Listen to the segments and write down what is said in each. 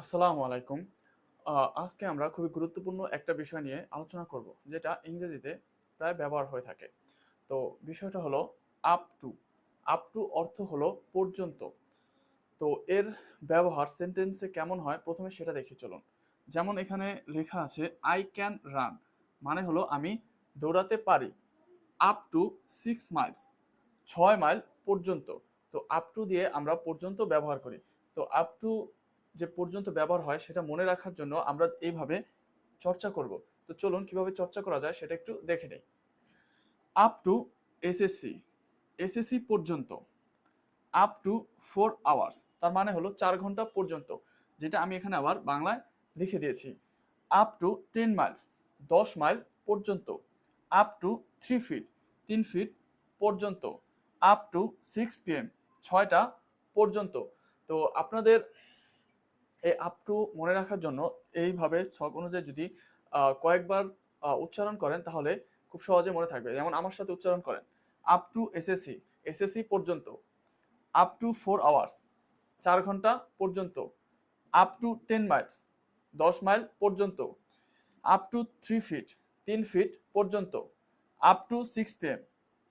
আসসালামু আলাইকুম। আজকে আমরা খুবই গুরুত্বপূর্ণ একটা বিষয় নিয়ে আলোচনা করব, যেটা ইংরেজিতে প্রায় ব্যবহার হয়ে থাকে। তো বিষয়টা হলো আপ টু আপ টু অর্থ হলো পর্যন্ত। তো এর ব্যবহার সেন্টেন্সে কেমন হয়? প্রথমে সেটা দেখে চলুন। যেমন এখানে লেখা আছে আই ক্যান রান মানে হলো আমি দৌড়াতে পারি। আপ টু সিক্স মাইলস ছয় মাইল পর্যন্ত। তো আপ টু দিয়ে আমরা পর্যন্ত ব্যবহার করি। তো আপ টু যে পর্যন্ত ব্যবহার হয় সেটা মনে রাখার জন্য আমরা এইভাবে চর্চা করব। তো চলুন কীভাবে চর্চা করা যায় সেটা একটু দেখে নেই। আপ টু এসএসসি এসএসসি পর্যন্ত। আপ টু ফোর আওয়ার্স তার মানে হলো চার ঘণ্টা পর্যন্ত, যেটা আমি এখানে আবার বাংলায় লিখে দিয়েছি। আপ টু টেন মাইলস দশ মাইল পর্যন্ত। আপ টু থ্রি ফিট তিন ফিট পর্যন্ত। আপ টু সিক্স পিএম ছয়টা পর্যন্ত। তো আপনাদের এই আপ টু মনে রাখার জন্য এইভাবে ছক অনুযায়ী যদি কয়েকবার উচ্চারণ করেন তাহলে খুব সহজে মনে থাকবে। যেমন আমার সাথে উচ্চারণ করেন আপ টু এসএসসি এসএসসি পর্যন্ত আপ টু ফোর আওয়ার্স চার ঘণ্টা পর্যন্ত আপ টু টেন মাইলস দশ মাইল পর্যন্ত আপ টু থ্রি ফিট তিন ফিট পর্যন্ত আপ টু সিক্স পিএম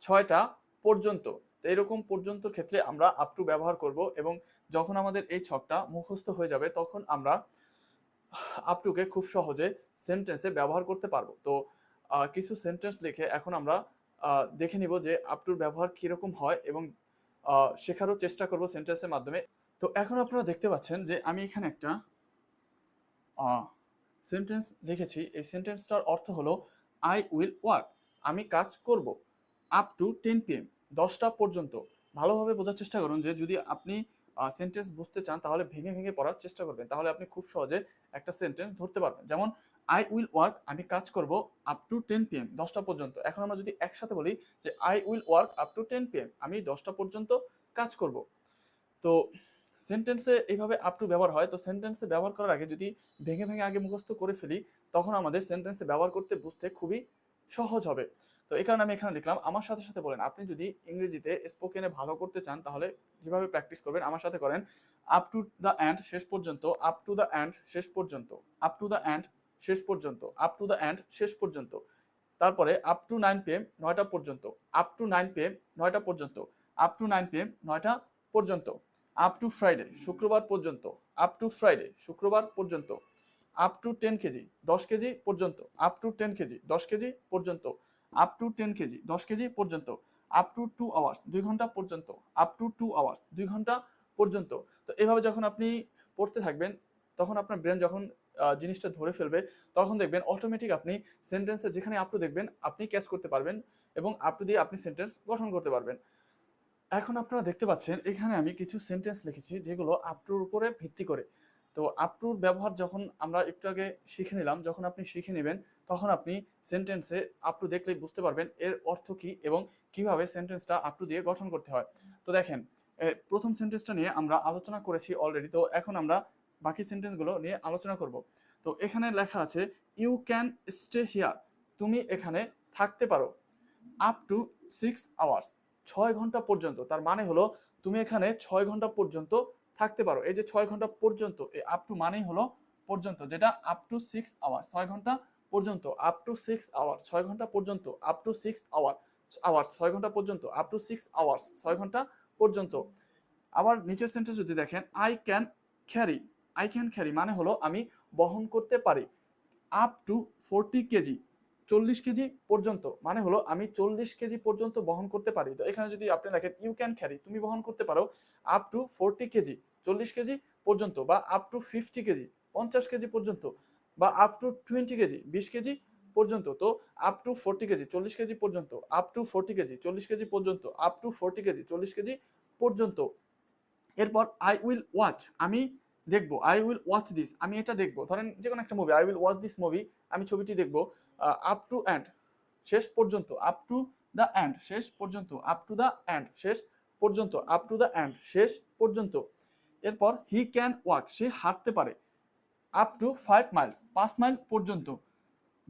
ছয়টা পর্যন্ত এরকম পর্যন্ত ক্ষেত্রে আমরা আপ টু ব্যবহার করব এবং যখন আমাদের এই ছকটা মুখস্থ হয়ে যাবে, তখন আমরা আপ টুকে খুব সহজে সেন্টেন্সে ব্যবহার করতে পারব। তো কিছু সেন্টেন্স লিখে এখন আমরা দেখে নিব যে আপ টুর ব্যবহার কীরকম হয় এবং শেখারও চেষ্টা করব সেন্টেন্সের মাধ্যমে। তো এখন আপনারা দেখতে পাচ্ছেন যে আমি এখানে একটা সেন্টেন্স লিখেছি এই সেন্টেন্সটার অর্থ হলো আই উইল ওয়ার্ক আমি কাজ করব আপ টু টেন পিএম দশটা পর্যন্ত ভালোভাবে বোঝার চেষ্টা করুন যে যদি আপনি সেন্টেন্স বুঝতে চান তাহলে ভেঙে ভেঙে পড়ার চেষ্টা করবেন। তাহলে আপনি খুব সহজে একটা সেন্টেন্স ধরতে পারবেন। যেমন আই উইল ওয়ার্ক আমি কাজ করব আপ টু টেন পিএম দশটা পর্যন্ত। এখন আমরা যদি একসাথে বলি যে I will work up to ten PM আমি দশটা পর্যন্ত কাজ করব। তো সেন্টেন্সে এইভাবে আপ টু ব্যবহার হয়। তো সেন্টেন্সে ব্যবহার করার আগে যদি ভেঙে ভেঙে আগে মুখস্থ করে ফেলি, তখন আমাদের সেন্টেন্সে ব্যবহার করতে বুঝতে খুবই সহজ হবে। তো এই কারণে আমি এখানে লিখলাম আমার সাথে সাথে বলেন আপনি যদি ইংরেজিতে স্পোকেনে ভালো করতে চান তাহলে যেভাবে প্র্যাকটিস করবেন আমার সাথে করেন আপ টু দ্য অ্যান্ড শেষ পর্যন্ত আপ টু দ্য অ্যান্ড শেষ পর্যন্ত আপ টু দ্য অ্যান্ড শেষ পর্যন্ত আপ টু দ্য অ্যান্ড শেষ পর্যন্ত তারপরে আপ টু নাইন পিএম নয়টা পর্যন্ত আপ টু নাইন পিএম নয়টা পর্যন্ত আপ টু নাইন পিএম নয়টা পর্যন্ত আপ টু ফ্রাইডে শুক্রবার পর্যন্ত আপ টু ফ্রাইডে শুক্রবার পর্যন্ত আপ টু টেন কেজি দশ কেজি পর্যন্ত আপ টু টেন কেজি দশ কেজি পর্যন্ত আপ টু টেন কেজি দশ কেজি পর্যন্ত আপ টু টু আওয়ার্স দুই ঘণ্টা পর্যন্ত আপ টু টু আওয়ার্স দুই ঘণ্টা পর্যন্ত। তো এভাবে যখন আপনি পড়তে থাকবেন, তখন আপনার ব্রেন যখন জিনিসটা ধরে ফেলবে, তখন দেখবেন অটোমেটিক আপনি সেন্টেন্সে যেখানে আপ টু দেখবেন, আপনি ক্যাচ করতে পারবেন এবং আপ টু দিয়ে আপনি সেন্টেন্স গঠন করতে পারবেন। এখন আপনারা দেখতে পাচ্ছেন, এখানে আমি কিছু সেন্টেন্স লিখেছি যেগুলো আপ টুর উপরে ভিত্তি করে। তো আপ টুর ব্যবহার যখন আমরা একটু আগে শিখে নিলাম, যখন আপনি শিখে নেবেন তখন আপনি সেন্টেন্সে আপ টু দেখলেই বুঝতে পারবেন এর অর্থ কী এবং কীভাবে সেন্টেন্সটা আপ টু দিয়ে গঠন করতে হয়। তো দেখেন প্রথম সেন্টেন্সটা নিয়ে আমরা আলোচনা করেছি অলরেডি তো এখন আমরা বাকি সেন্টেন্সগুলো নিয়ে আলোচনা করব। তো এখানে লেখা আছে ইউ ক্যান স্টে হিয়ার তুমি এখানে থাকতে পারো আপ টু সিক্স আওয়ার্স ছয় ঘণ্টা পর্যন্ত। তার মানে হলো, তুমি এখানে ছয় ঘণ্টা পর্যন্ত থাকতে পারো। এই যে ছয় ঘণ্টা পর্যন্ত, এই আপ টু মানেই হলো পর্যন্ত, যেটা আপ টু সিক্স আওয়ার ছয় ঘণ্টা পর্যন্ত আপ টু সিক্স আওয়ার ছয় ঘণ্টা পর্যন্ত up to six hour hours ছয় ঘণ্টা পর্যন্ত আপ টু সিক্স আওয়ার্স ছয় ঘণ্টা পর্যন্ত। আবার নিচের সেন্টেন্স যদি দেখেন I can carry I can carry মানে হলো আমি বহন করতে পারি। আপ টু ফোরটি কেজি, চল্লিশ কেজি পর্যন্ত মানে হলো আমি চল্লিশ কেজি পর্যন্ত বহন করতে পারি। তো এখানে যদি আপনি দেখেন ইউ ক্যান ক্যারি তুমি বহন করতে পারো আপ টু ফোরটি কেজি, চল্লিশ কেজি পর্যন্ত বা আপ টু ফিফটি কেজি, পঞ্চাশ কেজি পর্যন্ত। বা আপ টু টোয়েন্টি কেজি, বিশ কেজি পর্যন্ত। তো আপ টু ফোরটি কেজি, চল্লিশ কেজি পর্যন্ত। আপ টু ফোরটি কেজি, চল্লিশ কেজি পর্যন্ত। আপ টু ফোরটি কেজি, চল্লিশ কেজি পর্যন্ত। এরপর আই উইল ওয়াচ আমি দেখব। আই উইল ওয়াচ দিস আমি এটা দেখব। ধরেন যে কোনো একটা movie I will watch this movie আমি ছবিটি দেখব। আপ টু অ্যান্ড শেষ পর্যন্ত আপ টু দ্য অ্যান্ড শেষ পর্যন্ত আপ টু দ্য অ্যান্ড শেষ পর্যন্ত আপ টু দ্য অ্যান্ড শেষ পর্যন্ত। এরপর হি ক্যান ওয়াক সে হাঁটতে পারে। আপ টু ফাইভ মাইলস পাঁচ মাইল পর্যন্ত।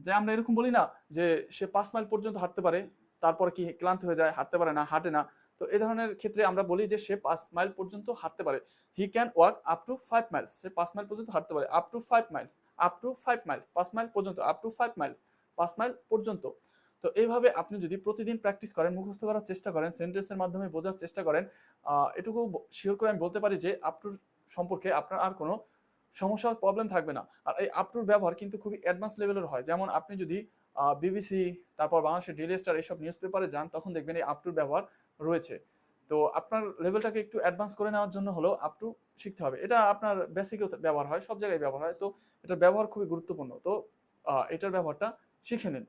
যে আমরা এরকম বলি না যে সে পাঁচ মাইল পর্যন্ত হাঁটতে পারে, তারপর কি ক্লান্ত হয়ে যায়, হাঁটতে পারে না, হাঁটে না। তো এ ধরনের ক্ষেত্রে আমরা বলি যে সে পাঁচ মাইল পর্যন্ত হাঁটতে পারে। He can walk up to five miles সে পাঁচ মাইল পর্যন্ত হাঁটতে পারে। Up to five miles up to five miles পাঁচ মাইল পর্যন্ত আপ টু ফাইভ মাইলস পাঁচ মাইল পর্যন্ত। তো এইভাবে আপনি যদি প্রতিদিন প্র্যাকটিস করেন, মুখস্থ করার চেষ্টা করেন সেন্টেন্সের মাধ্যমে বোঝার চেষ্টা করেন এটুকু শিওর করে আমি বলতে পারি যে আপ টু সম্পর্কে আপনার আর কোনো সমস্যা প্রবলেম থাকবে না। আর এই আপটুর ব্যবহার কিন্তু খুবই অ্যাডভান্স লেভেলের হয়। যেমন আপনি যদি বিবিসি তারপর বাংলাদেশের ডেলি স্টার এইসব নিউজ পেপারে যান, তখন দেখবেন এই আপটুর ব্যবহার রয়েছে। তো আপনার লেভেলটাকে একটু অ্যাডভান্স করে নেওয়ার জন্য হলো আপ টু শিখতে হবে। এটা আপনার বেসিকেও ব্যবহার হয়, সব জায়গায় ব্যবহার হয়। তো এটার ব্যবহার খুবই গুরুত্বপূর্ণ। তো এটার ব্যবহারটা শিখে নিন।